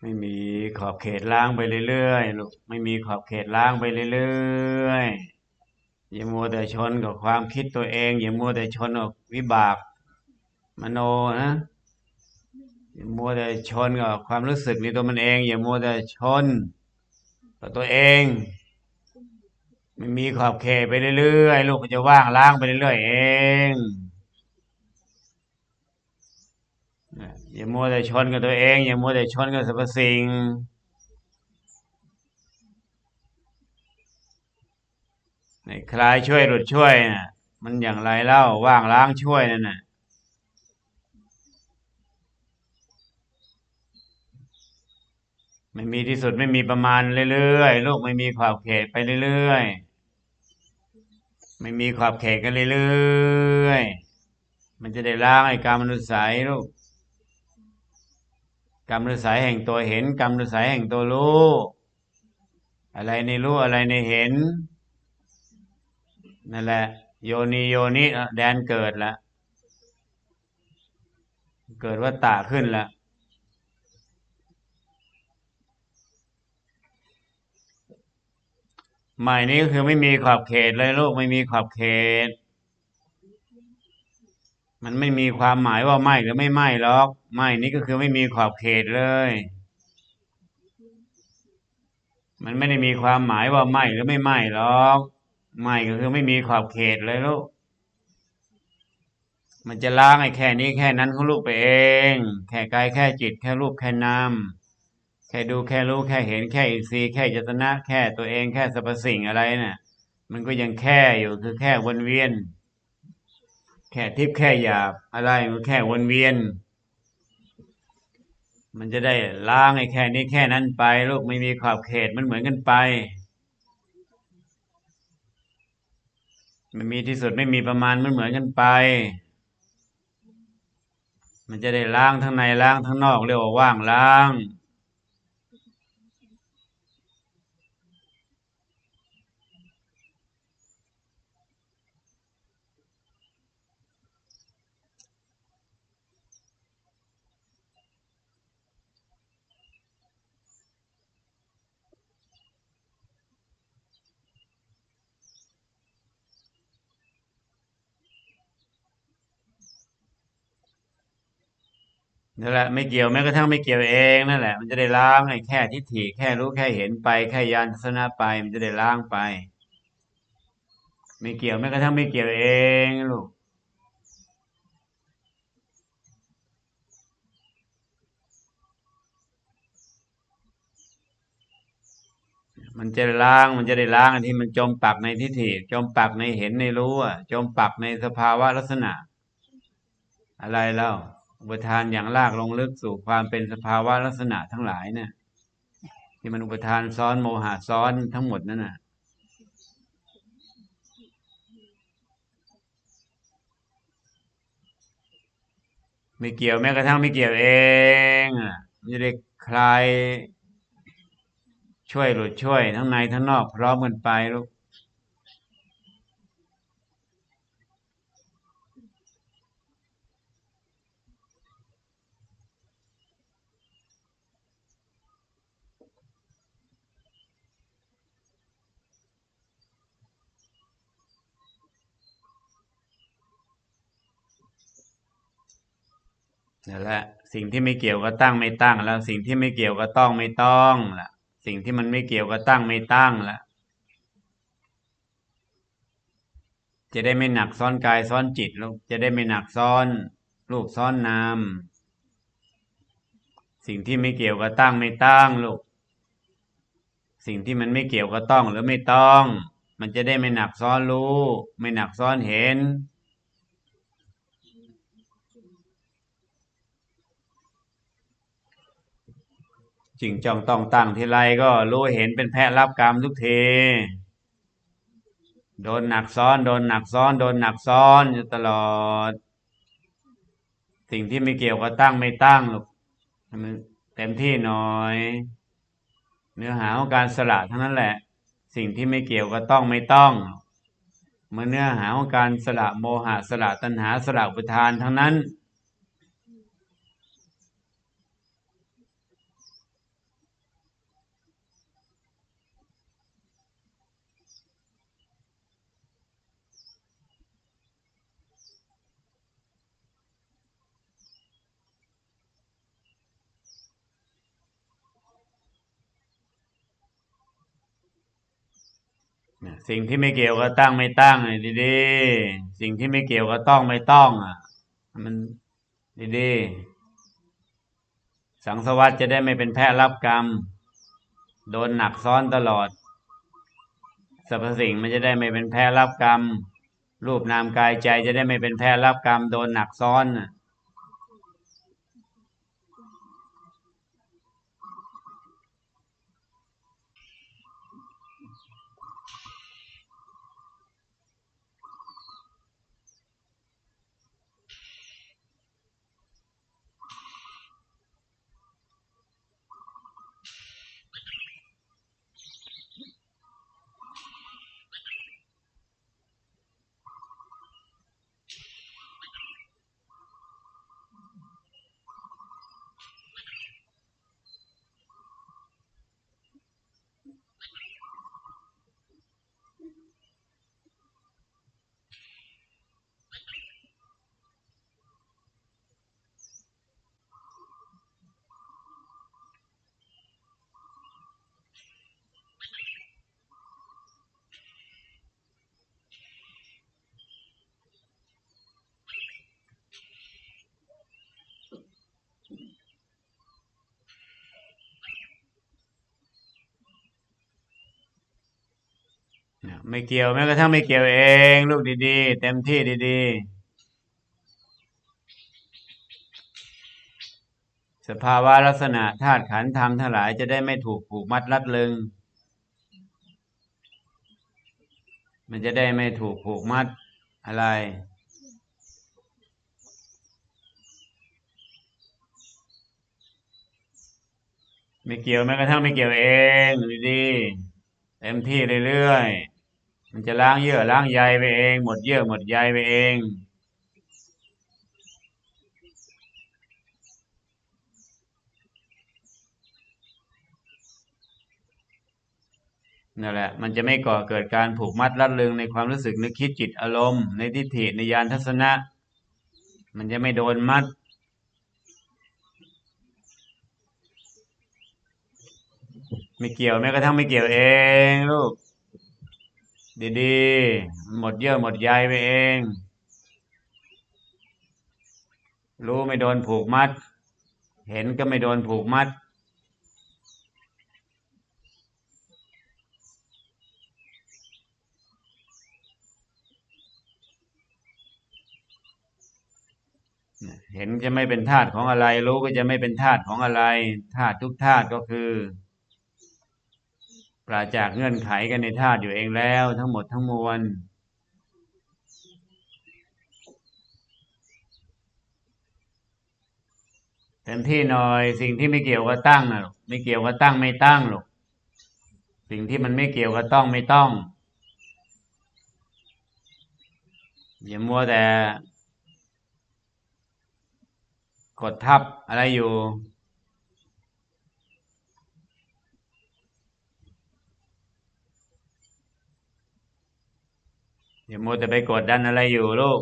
ไม่มีขอบเขตล้างไปเรื่อยๆลูกไม่มีขอบเขตล้างไปเรื่อยๆอย่ามัวแต่ชนกับความคิดตัวเองอย่ามัวแต่ชนกับวิบากมโนนะอย่ามัวแต่ชนกับความรู้สึกในตัวมันเอง อย่ามัวแต่ชนกับตัวเอง ไม่มีขอบเขตไปเรื่อยๆลูกมันจะว่างล้างไปเรื่อยๆเอง อย่ามัวแต่ชนกับตัวเอง อย่ามัวแต่ชนกับสรรพสิ่งในคลายช่วยหลุดช่วยน่ะมันอย่างไรเล่าว่างล้างช่วยนั่นน่ะไม่มีที่สุดไม่มีประมาณเรื่อยๆลูกไม่มีขอบเขตไปเรื่อยๆไม่มีขอบเขตกันเรื่อยๆมันจะได้ล้างไอ้กรรมนุสัยลูก กรรมมนุสัยแห่งตัวเห็น กรรมมนุสัยแห่งตัวรู้ อะไรในรู้อะไรในเห็นนั่นแหละ โยนิโยนิแดนเกิดละเกิดว่าตาขึ้นละใหม่นี้ก็คือไม่มีขอบเขตเลยลูกไม่มีขอบเขต มันไม่มีความหมายว่าไหมหรือไม่ไหมหรอกไหมนี้ก็คือไม่มีขอบเขตเลย มันไม่ได้มีความหมายว่าไหมหรือไม่ไหมหรอกไหมก็คือไม่มีขอบเขตเลยลูกมันจะล้างไอ้แค่นี้แค่นั้นของลูกไปเอง แค่กายแค่จิต แค่รูปแค่นามแค่ดูแค่รู้แค่เห็นแค่อินทรีย์แค่จตนะ แค่ตัวเองแค่สรรพสิ่งอะไรน่ะ มันก็ยังแค่อยู่คือแค่วนเวียน แค่ทิพย์แค่หยาบอะไรมันแค่วนเวียน มันจะได้ล้างไอ้แค่นี้แค่นั้นไปลูกไม่มีขอบเขตมันเหมือนกันไป มันมีที่สุดไม่มีประมาณมันเหมือนกันไป มันจะได้ล้างทั้งในล้างทั้งนอกเรียกว่าว่างล้าง นั่นแหละไม่เกี่ยวแม้กระทั่งไม่เกี่ยวเองนั่นแหละ มันจะได้ล้างไอ้แค่ทิฏฐิแค่รู้แค่เห็นไปแค่ยานทัศนะไป มันจะได้ล้างไป ไม่เกี่ยวแม้กระทั่งไม่เกี่ยวเองลูกมันจะล้างมันจะได้ล้างอันที่มันจมปักในทิฏฐิจมปักในเห็นในรู้อะจมปักในสภาวะลักษณะ อะไรเล่า อุปทานอย่างลากลงลึกสู่ความเป็นสภาวะลักษณะทั้งหลายเนี่ยที่มันอุปทานซ้อนโมหะซ้อนทั้งหมดนั่นน่ะ ไม่เกี่ยวแม้กระทั่งไม่เกี่ยวเองอะมันจะได้คลายช่วยหลุดช่วยทั้งในทั้งนอกพร้อมกันไปลูก นั่นแหละสิ่งที่ไม่เกี่ยวก็ตั้งไม่ตั้งแล้ว สิ่งที่ไม่เกี่ยวก็ต้องไม่ต้องล่ะสิ่งที่มันไม่เกี่ยวก็ตั้งไม่ตั้งละจะได้ไม่หนักซ้อนกายซ้อนจิตลูกจะได้ไม่หนักซ้อนรูปซ้อนนามสิ่งที่ไม่เกี่ยวก็ตั้งไม่ตั้งลูกสิ่งที่มันไม่เกี่ยวก็ต้องหรือไม่ต้อง มันจะได้ไม่หนักซ้อนรู้ ไม่หนักซ้อนเห็น จริงจ้องต้องตั้งทีไรก็รู้เห็นเป็นแพะรับกรรมทุกทีโดนหนักซ้อน โดนหนักซ้อน โดนหนักซ้อนอยู่ตลอด สิ่งที่ไม่เกี่ยวกับตั้งไม่ตั้งหรอกมันเต็มที่หน่อย เนื้อหาของการสละทั้งนั้นแหละ สิ่งที่ไม่เกี่ยวกับต้องไม่ต้องเมื่อเนื้อหาของการสละโมหะสละตัณหาสละอุปทานทั้งนั้น สิ่งที่ไม่เกี่ยวกับตั้งไม่ตั้งดีๆสิ่งที่ไม่เกี่ยวกับต้องไม่ต้องอะ มันดีๆสังสวัสดจะได้ไม่เป็นแพ้รับกรรม โดนหนักซ้อนตลอดสรรพสิ่งมันจะได้ไม่เป็นแพ้รับกรรม รูปนามกายใจจะได้ไม่เป็นแพ้รับกรรม โดนหนักซ้อนน่ะ ไม่เกี่ยวแม้กระทั่งไม่เกี่ยวเอง ลูกดีๆ เต็มที่ดีๆ สภาวะลักษณะธาตุขันธ์ธรรมทั้งหลายจะได้ไม่ถูกผูกมัดรัดลึง มันจะได้ไม่ถูกผูกมัดอะไรไม่เกี่ยวแม้กระทั่งไม่เกี่ยวเองดีๆเต็มที่เรื่อยๆ มันจะล้างเยื่อล้างใยไปเอง หมดเยื่อหมดใยไปเองนั่นแหละมันจะไม่ก่อเกิดการผูกมัดรัดลึงในความรู้สึกนึกคิดจิตอารมณ์ในทิฏฐิในญาณทัศนะ มันจะไม่โดนมัด ไม่เกี่ยวแม้กระทั่งไม่เกี่ยวเองลูก ดีๆ หมดเยื่อหมดใยไปเอง รู้ไม่โดนผูกมัด เห็นก็ไม่โดนผูกมัด เห็นจะไม่เป็นธาตุของอะไร รู้ก็จะไม่เป็นธาตุของอะไรธาตุทุกธาตุก็คือ ปราจากเงื่อนไขกันในธาตุอยู่เองแล้ว ทั้งหมดทั้งมวลเต็มที่หน่อยสิ่งที่ไม่เกี่ยวกับตั้งนะลูกไม่เกี่ยวกับตั้งไม่ตั้งหรอกสิ่งที่มันไม่เกี่ยวกับต้องไม่ต้องอย่ามัวแต่ กดทับอะไรอยู่ อย่ามัวแต่ไปกดดันอะไรอยู่ลูก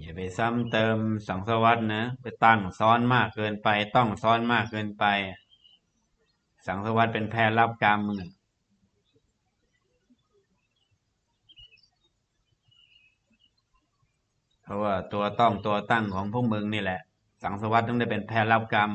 อย่าไปซ้ำเติมสังสวัสดนะ ไปตั้งซ้อนมากเกินไป ต้องซ้อนมากเกินไป สังสวัสดเป็นแพรรับกรรมมึงเพราะว่าตัวต้องตัวตั้งของพวกมึงนี่แหละ สังสวัสดต้องได้เป็นแพรรับกรรม